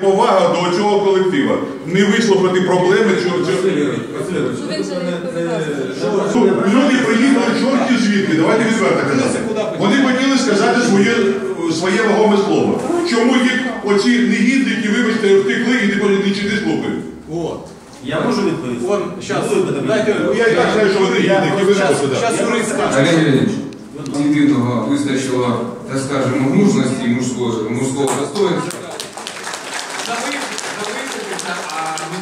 Повага до цього колектива. Не вислухати проблеми цього. цього. Ну, Люди приїхали чорті звідки, давайте відверто казати. Вони хотіли сказати своє, своє вагоме слово. Чому їх оці негідники, вибачте, втекли і не політичні не слухають? Я можу відповісти? Он, сейчас, дайте, Ну, я і так знаю, що вони негідники, ви Сейчас, що сюди. сейчас юрист скажет. Олег Леонидович, єдиного вистачило, так скажемо, мужності мужського, мужського достоинства. Зависитися, а не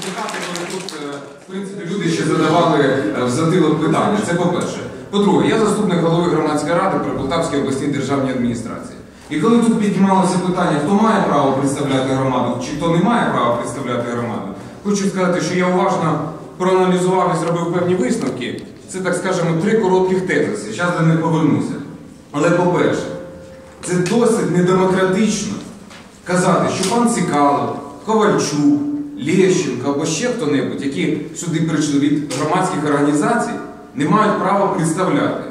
коли тут, е, в принципі, люди ще задавали е, в затилок питання. Це по-перше. По-друге, я заступник голови громадської ради при Полтавській обласній державній адміністрації. І коли тут піднімалося питання, хто має право представляти громаду, чи хто не має права представляти громаду, хочу сказати, що я уважно проаналізував і зробив певні висновки. Це, так скажемо, три коротких тезиси. Зараз до них повернуся. Але по-перше, це досить недемократично казати, що пан Цикало, Ковальчук, Лещенко або ще хто-небудь, які сюди прийшли від громадських організацій, не мають права представляти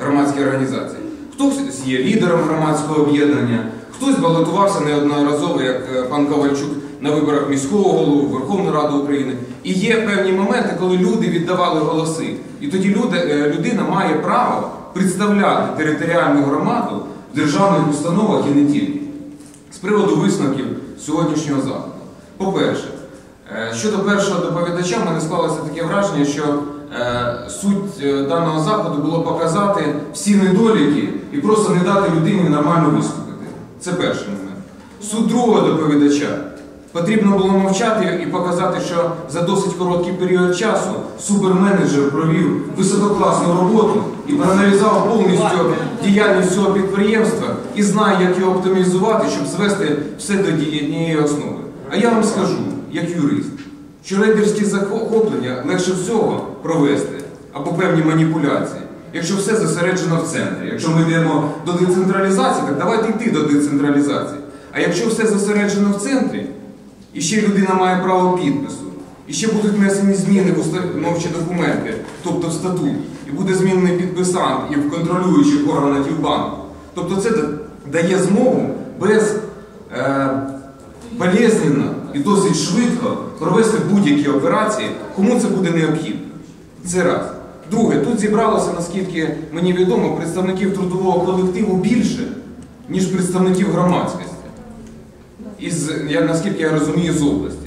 громадські організації. Хтось є лідером громадського об'єднання, хтось балотувався неодноразово, як е, пан Ковальчук, на виборах міського голову, Верховної Ради України. І є певні моменти, коли люди віддавали голоси. І тоді люди, е, людина має право представляти територіальну громаду в державних установах і не тільки. Приводу висновків сьогоднішнього заходу. По-перше, е, щодо першого доповідача, в мене склалося таке враження, що е, суть е, даного заходу було показати всі недоліки і просто не дати людині нормально виступити. Це перший момент. Суть другого доповідача. Потрібно було мовчати і показати, що за досить короткий період часу суперменеджер провів висококласну роботу і проаналізував повністю діяльність цього підприємства і знає, як його оптимізувати, щоб звести все до однієї основи. А я вам скажу, як юрист, що рейдерські захоплення легше всього провести або певні маніпуляції, якщо все зосереджено в центрі. Якщо ми йдемо до децентралізації, так давайте йти до децентралізації. А якщо все зосереджено в центрі, і ще людина має право підпису, і ще будуть внесені зміни в установчі документи, тобто в статут, і буде змінений підписант і в контролюючих органах банку. Тобто це дає змогу без е, болезненно і досить швидко провести будь-які операції, кому це буде необхідно. Це раз. Друге, тут зібралося, наскільки мені відомо, представників трудового колективу більше, ніж представників громадськості із, я, наскільки я розумію, з області.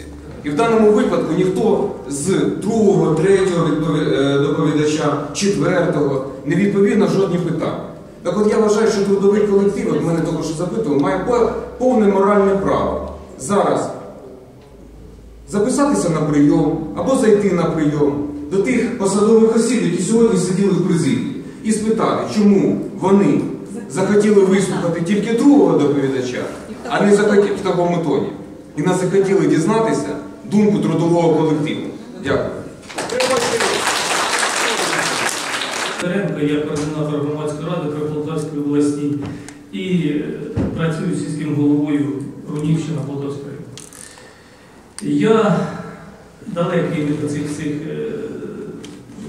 І в даному випадку ніхто з другого, третього е, доповідача, четвертого не відповів на жодні питання. Так от я вважаю, що трудовий колектив, от мене що запитував, має повне моральне право зараз записатися на прийом або зайти на прийом до тих посадових осіб, які сьогодні сиділи в президії, і спитати, чому вони захотіли вислухати тільки другого доповідача, а не в такому тоні. І не захотіли дізнатися думку трудового колективу. Дякую. Теренко, я координатор громадської ради при обласній і е, працюю сільським головою Рунівщина Полтавської. Я далекий від цих всіх е,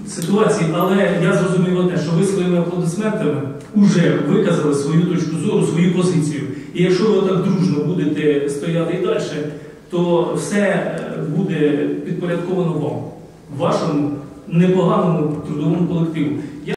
ситуацій, але я зрозумів одне, що ви своїми аплодисментами вже виказали свою точку зору, свою позицію. І якщо ви так дружно будете стояти і далі, то все е, буде підпорядковано вам, вашому непоганому трудовому колективу.